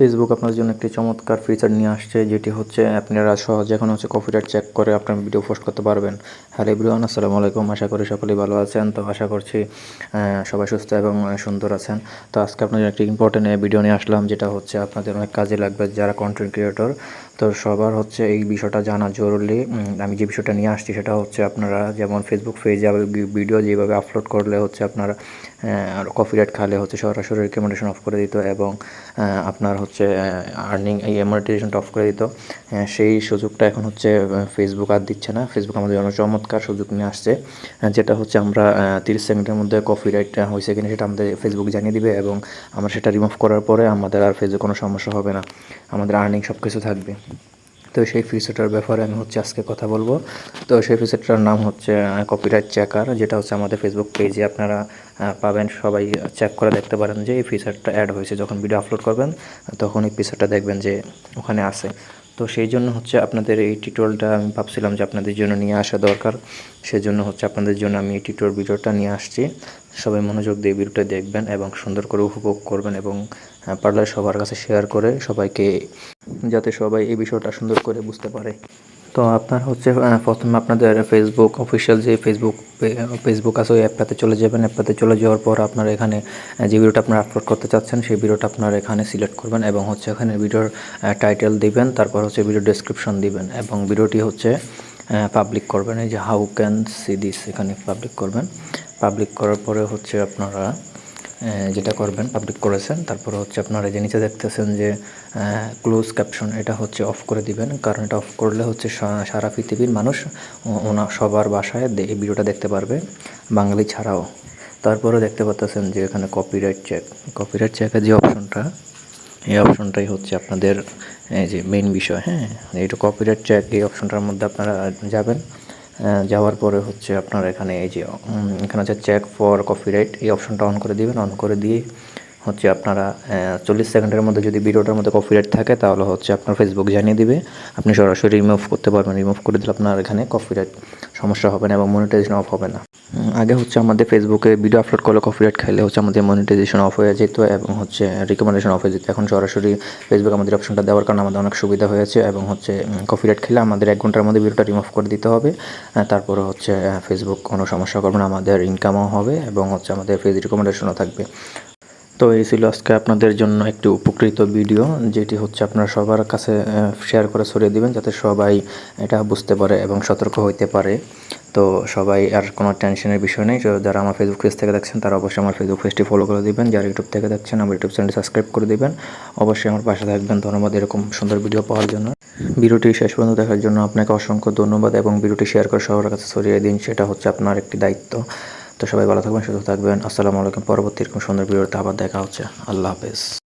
Facebook আপনার জন্য একটি চমৎকার ফিচার নিয়ে আসছে, যেটি হচ্ছে আপনারা সহজে এখন হচ্ছে কপিরাইট চেক করে আপনার ভিডিও পোস্ট করতে পারবেন। হ্যালো এভরিওয়ান আসসালামু আলাইকুম। আশা করি সকলেই ভালো আছেন। তো আশা করছি সবাই সুস্থ এবং সুন্দর আছেন। তো আজকে আপনাদের একটি ইম্পর্টেন্ট ভিডিও নিয়ে আসলাম, যেটা হচ্ছে আপনাদের অনেক কাজে লাগবে যারা কন্টেন্ট ক্রিয়েটর তো সবার হচ্ছে এই বিষয়টা জানা জরুরি। আমি যে বিষয়টা নিয়ে আসছি, সেটা হচ্ছে আপনারা যেমন ফেসবুক পেজে ভিডিও যেভাবে আপলোড করলে হচ্ছে আপনার কপিরাইট খালে হচ্ছে সরাসরি রেকমেন্ডেশন অফ করে দিত এবং আপনার হচ্ছে আর্নিং এই এমআরটিজেশনটা অফ করে দিত। সেই সুযোগটা এখন হচ্ছে ফেসবুক আর দিচ্ছে না। ফেসবুক আমাদের জন্য চমৎকার সুযোগ নিয়ে আসছে। যেটা হচ্ছে আমরা তিরিশ সেকেন্ডের মধ্যে কপিরাইট হয়েছে কিনা সেটা আমাদের ফেসবুক জানিয়ে দিবে এবং আমরা সেটা রিমুভ করার পরে আমাদের আর ফেসবুক কোনো সমস্যা হবে না। আমাদের আর্নিং সব কিছু থাকবে। তো সেই ফিচারটার ব্যাপারে আমি হচ্ছে আজকে কথা বলব। তো সেই ফিচারটার নাম হচ্ছে কপিরাইট চেকার যেটা হচ্ছে আমাদের ফেসবুক পেজে আপনারা পাবেন। সবাই চেক করে দেখতে পারেন যে এই ফিচারটা অ্যাড হয়েছে। যখন ভিডিও আপলোড করবেন, তখন এই ফিচারটা দেখবেন যে ওখানে আছে। তো সেই জন্য হচ্ছে আপনাদের এই টিউটোরিয়ালটা আমি ভাবছিলাম যে আপনাদের জন্য নিয়ে আসা দরকার। সেজন্য হচ্ছে আপনাদের জন্য আমি এই টিউটোরিয়াল ভিডিওটা নিয়ে আসছি। সবাই মনোযোগ দিয়ে ভিডিওটা দেখবেন এবং সুন্দর করে উপভোগ করবেন এবং পারলে সবার কাছে শেয়ার করে সবাইকে যাতে সবাই এই বিষয়টা সুন্দর করে বুঝতে পারে। তো আপনার হচ্ছে প্রথমে আপনাদের ফেসবুক অফিসিয়াল যে ফেসবুক ফেসবুক আছে, ওই অ্যাপটাতে চলে যাবেন। অ্যাপটাতে চলে যাওয়ার পর আপনার এখানে যে ভিডিওটা আপনারা আপলোড করতে চাচ্ছেন, সেই ভিডিওটা আপনার এখানে সিলেক্ট করবেন এবং হচ্ছে এখানে ভিডিওর টাইটেল দিবেন, তারপর হচ্ছে ভিডিও ডেসক্রিপশন দিবেন এবং ভিডিওটি হচ্ছে পাবলিক করবেন। এই যে হাউ ক্যান সি দিস এখানে পাবলিক করবেন। পাবলিক করার পরে হচ্ছে আপনারা যেটা করবেন পাবলিক করেছেন। তারপরে হচ্ছে আপনারা যে নিচে দেখতেছেন যে ক্লোজ ক্যাপশন এটা হচ্ছে অফ করে দিবেন। কারণ এটা অফ করলে হচ্ছে সারা পৃথিবীর মানুষ ওনা, সবার বাসায় এই ভিডিওটা দেখতে পারবে, বাঙালি ছাড়াও। তারপরে দেখতে পাচ্ছেন যে এখানে কপিরাইট চেক কপিরাইট চেকের যে অপশনটা এই অপশনটাই হচ্ছে আপনাদের যে মেইন বিষয় হ্যাঁ? এইটা কপিরাইট চেক এই অপশনটার মধ্যে আপনারা যাবেন। যাওয়ার পরে হচ্ছে আপনার এখানে এই যে এখানে আছে চেক ফর কপিরাইট এই অপশনটা অন করে দিবেন অন করে দিয়ে হচ্ছে আপনারা চল্লিশ সেকেন্ডের মধ্যে যদি ভিডিওটার মধ্যে কপিরাইট থাকে, তাহলে হচ্ছে আপনার ফেসবুক জানিয়ে দিবে। আপনি সরাসরি রিমুভ করতে পারবেন রিমুভ করে দিলে আপনার এখানে কপিরাইট সমস্যা হবে না এবং মনিটাইজেশন অফ হবে না। আগে হচ্ছে আমাদের ফেসবুকে ভিডিও আপলোড করলে কপিরাইট খাইলে হচ্ছে আমাদের মনিটাইজেশন অফ হয়ে যেত এবং হচ্ছে রিকমেন্ডেশন অফ হয়ে যেত। এখন সরাসরি ফেসবুক আমাদের অপশনটা দেওয়ার কারণে আমাদের অনেক সুবিধা হয়েছে এবং হচ্ছে কপিরাইট খেলে আমাদের এক ঘণ্টার মধ্যে ভিডিওটা রিমুভ করে দিতে হবে। তারপরে হচ্ছে ফেসবুক কোনো সমস্যা করবে না, আমাদের ইনকামও হবে এবং হচ্ছে আমাদের ফেস রিকমেন্ডেশনও থাকবে। তো এই ছিল আজকে আপনাদের জন্য একটি উপকৃত ভিডিও, যেটি হচ্ছে আপনারা সবার কাছে শেয়ার করে ছড়িয়ে দিবেন যাতে সবাই এটা বুঝতে পারে এবং সতর্ক হইতে পারে। তো সবাই আর কোনো টেনশনের বিষয় নেই। যারা আমার ফেসবুক পেজ থেকে দেখছেন, তারা অবশ্যই আমার ফেসবুক পেজটি ফলো করে দিবেন। যারা ইউটিউব থেকে দেখছেন, আমার ইউটিউব চ্যানেলটি সাবস্ক্রাইব করে দিবেন। অবশ্যই আমার পাশে থাকবেন। ধন্যবাদ এরকম সুন্দর ভিডিও পাওয়ার জন্য। ভিডিওটি শেষ পর্যন্ত দেখার জন্য আপনাকে অসংখ্য ধন্যবাদ এবং ভিডিওটি শেয়ার করে সবার কাছে ছড়িয়ে দিন। সেটা হচ্ছে আপনার একটি দায়িত্ব। তো সবাই ভালো থাকবেন, সুস্থ থাকবেন। আসসালামু আলাইকুম। পরবর্তী এরকম সুন্দর ভিডিওতে আবার দেখা হচ্ছে। আল্লাহ হাফেজ।